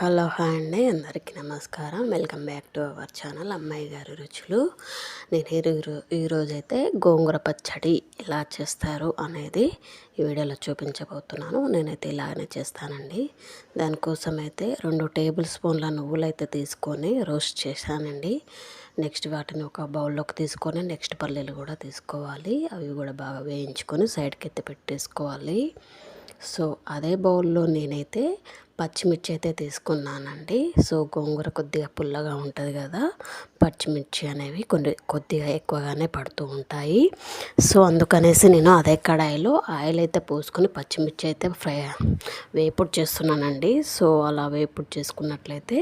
Hello hi అండి అందరికీ నమస్కారం. Welcome back to our channel అమ్మాయి గారి రుచులు. నేను ఈరో ఈరోజు అయితే గోంగూర పచ్చడి ఎలా చేస్తారు అనేది ఈ వీడియోలో చూపించబోతున్నాను. నేనైతే ఇలాగనే చేస్తానండి. దానికోసం అయితే రెండు టేబుల్ స్పూన్ల నువ్వులు అయితే తీసుకొని రోస్ట్ చేశానండి. నెక్స్ట్ వాటిని ఒక బౌల్లోకి తీసుకొని నెక్స్ట్ పల్లీలు కూడా తీసుకోవాలి. అవి కూడా బాగా వేయించుకొని సైడ్కి ఎత్తి పెట్టేసుకోవాలి. సో అదే బౌల్లో నేనైతే పచ్చిమిర్చి అయితే తీసుకున్నానండి. సో గోంగూర కొద్దిగా పుల్లగా ఉంటుంది కదా పచ్చిమిర్చి అనేవి కొన్ని కొద్దిగా ఎక్కువగానే పడుతూ ఉంటాయి. సో అందుకనేసి నేను అదే కడాయిలో ఆయిల్ అయితే పోసుకొని పచ్చిమిర్చి అయితే ఫ్రై వేపుడు చేస్తున్నానండి. సో అలా వేపుడు చేసుకున్నట్లయితే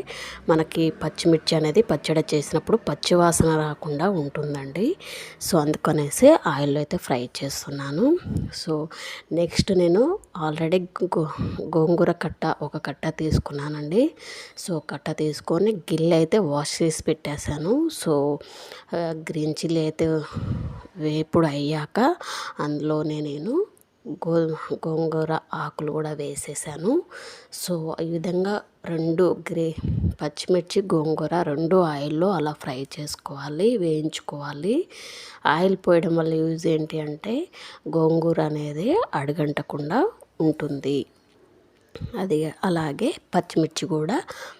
మనకి పచ్చిమిర్చి అనేది పచ్చడి చేసినప్పుడు పచ్చివాసన రాకుండా ఉంటుందండి. సో అందుకనేసి ఆయిల్లో అయితే ఫ్రై చేస్తున్నాను. సో నెక్స్ట్ నేను ఆల్రెడీ గో గోంగూర కట్ట ఒక కట్ట తీసుకున్నానండి. సో కట్ట తీసుకొని గిల్ అయితే వాష్ చేసి పెట్టేశాను. సో గ్రీన్ చిల్లీ అయితే వేపుడు అయ్యాక అందులోనే నేను గో గోంగూర ఆకులు కూడా వేసేసాను. సో ఈ విధంగా రెండు గ్రే పచ్చిమిర్చి గోంగూర రెండు ఆయిల్లో అలా ఫ్రై చేసుకోవాలి వేయించుకోవాలి. ఆయిల్ పోయడం వల్ల యూజ్ ఏంటి అంటే గోంగూర అనేది అడగంటకుండా ఉంటుంది. అది అలాగే పచ్చిమిర్చి కూడా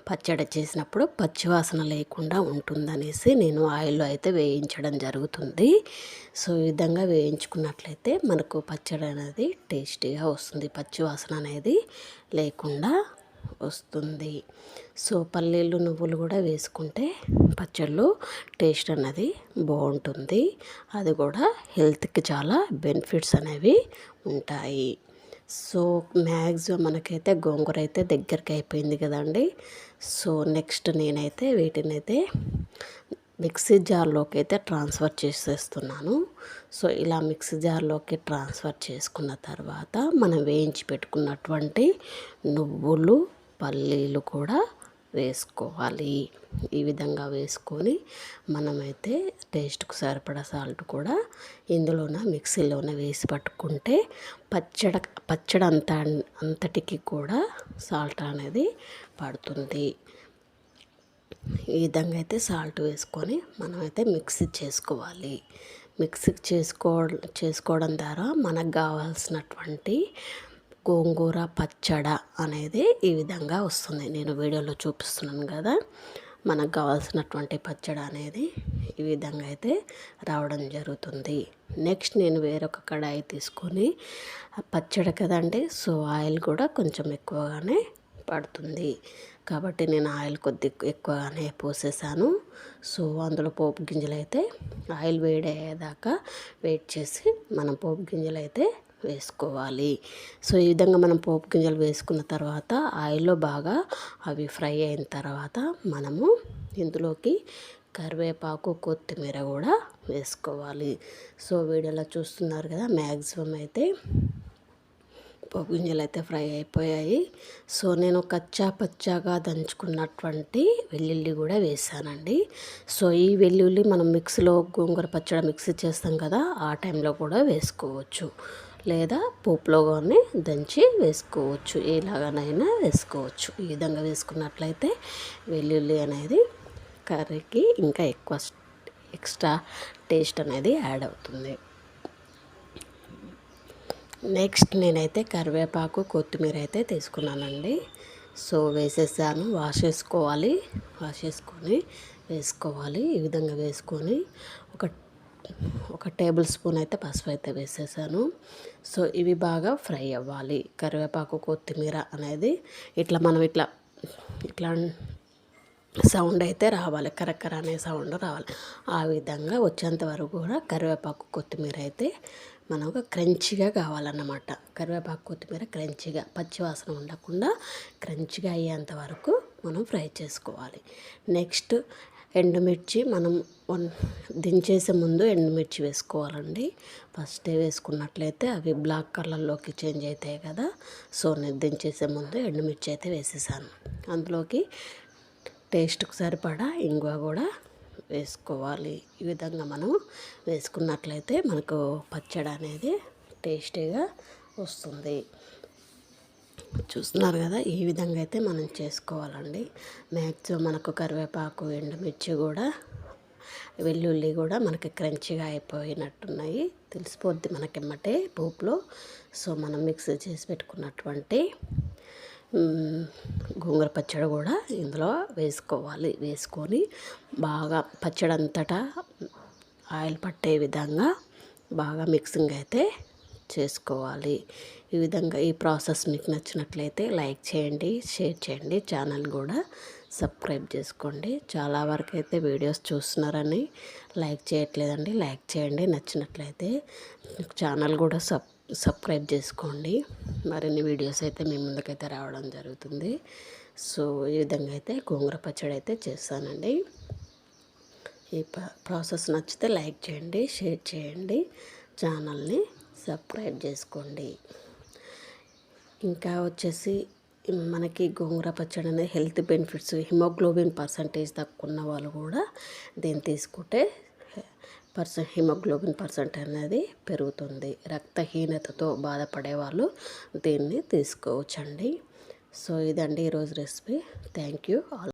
పచ్చడి చేసినప్పుడు పచ్చివాసన లేకుండా ఉంటుందనేసి నేను ఆయిల్లో అయితే వేయించడం జరుగుతుంది. సో ఈ విధంగా వేయించుకున్నట్లయితే మనకు పచ్చడి అనేది టేస్టీగా వస్తుంది. పచ్చివాసన అనేది లేకుండా వస్తుంది. సో పల్లీలు నువ్వులు కూడా వేసుకుంటే పచ్చళ్ళు టేస్ట్ అనేది బాగుంటుంది. అది కూడా హెల్త్కి చాలా బెనిఫిట్స్ అనేవి ఉంటాయి. సో మ్యాక్సిమం మనకైతే గోంగూర అయితే దగ్గరికి అయిపోయింది కదండి. సో నెక్స్ట్ నేనైతే వీటిని అయితే మిక్సీ జార్లోకి అయితే ట్రాన్స్ఫర్ చేసేస్తున్నాను. సో ఇలా మిక్సీ జార్లోకి ట్రాన్స్ఫర్ చేసుకున్న తర్వాత మనం వేయించి పెట్టుకున్నటువంటి నువ్వులు పల్లీలు కూడా వేసుకోవాలి. ఈ విధంగా వేసుకొని మనమైతే టేస్ట్కు సరిపడా సాల్ట్ కూడా ఇందులోన మిక్సీలోనే వేసి పట్టుకుంటే పచ్చడి పచ్చడి అంత అంతటికి కూడా సాల్ట్ అనేది పడుతుంది. ఈ విధంగా అయితే సాల్ట్ వేసుకొని మనమైతే మిక్సీ చేసుకోవాలి. మిక్సీ చేసుకో చేసుకోవడం ద్వారా మనకు కావాల్సినటువంటి గోంగూర పచ్చడ అనేది ఈ విధంగా వస్తుంది. నేను వీడియోలో చూపిస్తున్నాను కదా. మనకు కావాల్సినటువంటి పచ్చడి అనేది ఈ విధంగా అయితే రావడం జరుగుతుంది. నెక్స్ట్ నేను వేరొక కడాయి తీసుకొని పచ్చడి కదండి సో ఆయిల్ కూడా కొంచెం ఎక్కువగానే పడుతుంది. కాబట్టి నేను ఆయిల్ కొద్ది ఎక్కువగానే పోసేసాను. సో అందులో పోపు గింజలు అయితే ఆయిల్ వేడి అయ్యేదాకా వెయిట్ చేసి మనం పోపు గింజలు అయితే వేసుకోవాలి. సో ఈ విధంగా మనం పోపు గింజలు వేసుకున్న తర్వాత ఆయిల్లో బాగా అవి ఫ్రై అయిన తర్వాత మనము ఇందులోకి కరివేపాకు కొత్తిమీర కూడా వేసుకోవాలి. సో వీడియోలో చూస్తున్నారు కదా మ్యాక్సిమం అయితే పోపు గింజలు అయితే ఫ్రై అయిపోయాయి. సో నేను కచ్చా పచ్చాగా దంచుకున్నటువంటి వెల్లుల్లి కూడా వేసానండి. సో ఈ వెల్లుల్లి మనం మిక్సీలో గోంగూర పచ్చడి మిక్సీ చేస్తాం కదా ఆ టైంలో కూడా వేసుకోవచ్చు. లేదా పోపులో కానీ దంచి వేసుకోవచ్చు. ఎలాగనైనా వేసుకోవచ్చు. ఈ విధంగా వేసుకున్నట్లయితే వెల్లుల్లి అనేది కర్రీకి ఇంకా ఎక్కువ ఎక్స్ట్రా టేస్ట్ అనేది యాడ్ అవుతుంది. నెక్స్ట్ నేనైతే కరివేపాకు కొత్తిమీర అయితే తీసుకున్నానండి. సో వేసేసాను. వాష్ చేసుకోవాలి. వాష్ చేసుకొని వేసుకోవాలి. ఈ విధంగా వేసుకొని ఒక ఒక టేబుల్ స్పూన్ అయితే పసుపు అయితే వేసేసాను. సో ఇవి బాగా ఫ్రై అవ్వాలి. కరివేపాకు కొత్తిమీర అనేది ఇట్లా మనం ఇట్లా ఇట్లా సౌండ్ అయితే రావాలి. కరకర అనే సౌండ్ రావాలి. ఆ విధంగా వచ్చేంత వరకు కూడా కరివేపాకు కొత్తిమీర అయితే మనకు క్రంచిగా కావాలన్నమాట. కరివేపాకు కొత్తిమీర క్రంచిగా పచ్చివాసన ఉండకుండా క్రంచిగా అయ్యేంత వరకు మనం ఫ్రై చేసుకోవాలి. నెక్స్ట్ ఎండుమిర్చి మనం వన్ దించేసే ముందు ఎండుమిర్చి వేసుకోవాలండి. ఫస్టే వేసుకున్నట్లయితే అవి బ్లాక్ కలర్లోకి చేంజ్ అవుతాయి కదా. సో నేను దించేసే ముందు ఎండుమిర్చి అయితే వేసేసాను. అందులోకి టేస్ట్కి సరిపడా ఇంగువ కూడా వేసుకోవాలి. ఈ విధంగా మనం వేసుకున్నట్లయితే మనకు పచ్చడి అనేది టేస్టీగా వస్తుంది. చూస్తున్నారు కదా ఈ విధంగా అయితే మనం చేసుకోవాలండి. మ్యాక్సిమం మనకు కరివేపాకు ఎండుమిర్చి కూడా వెల్లుల్లి కూడా మనకి క్రంచిగా అయిపోయినట్టున్నాయి. తెలిసిపోద్ది మనకెమ్మటే పోపులో. సో మనం మిక్స్ చేసి పెట్టుకున్నటువంటి గోంగూర పచ్చడి కూడా ఇందులో వేసుకోవాలి. వేసుకొని బాగా పచ్చడి అంతటా ఆయిల్ పట్టే విధంగా బాగా మిక్సింగ్ అయితే చేసుకోవాలి. ఈ విధంగా ఈ ప్రాసెస్ మీకు నచ్చినట్లయితే లైక్ చేయండి షేర్ చేయండి ఛానల్ కూడా సబ్స్క్రైబ్ చేసుకోండి. చాలా వరకు అయితే వీడియోస్ చూస్తున్నారని లైక్ చేయట్లేదండి. లైక్ చేయండి. నచ్చినట్లయితే ఛానల్ కూడా సబ్ సబ్స్క్రైబ్ చేసుకోండి. మరిన్ని వీడియోస్ అయితే మీ ముందుకైతే రావడం జరుగుతుంది. సో ఈ విధంగా అయితే గోంగూర పచ్చడి అయితే చేస్తానండి. ఈ ప్రాసెస్ నచ్చితే లైక్ చేయండి షేర్ చేయండి ఛానల్ని సబ్స్క్రైబ్ చేసుకోండి. ఇంకా వచ్చేసి మనకి గోంగూర పచ్చడి అనేది హెల్త్ బెనిఫిట్స్ హిమోగ్లోబిన్ పర్సంటేజ్ తక్కువ ఉన్న వాళ్ళు కూడా దీన్ని తీసుకుంటే పర్సెంట్ హిమోగ్లోబిన్ పర్సెంట్ అనేది పెరుగుతుంది. రక్తహీనతతో బాధపడే వాళ్ళు దీన్ని తీసుకోవచ్చండి. సో ఇదండి ఈరోజు రెసిపీ. Thank you all.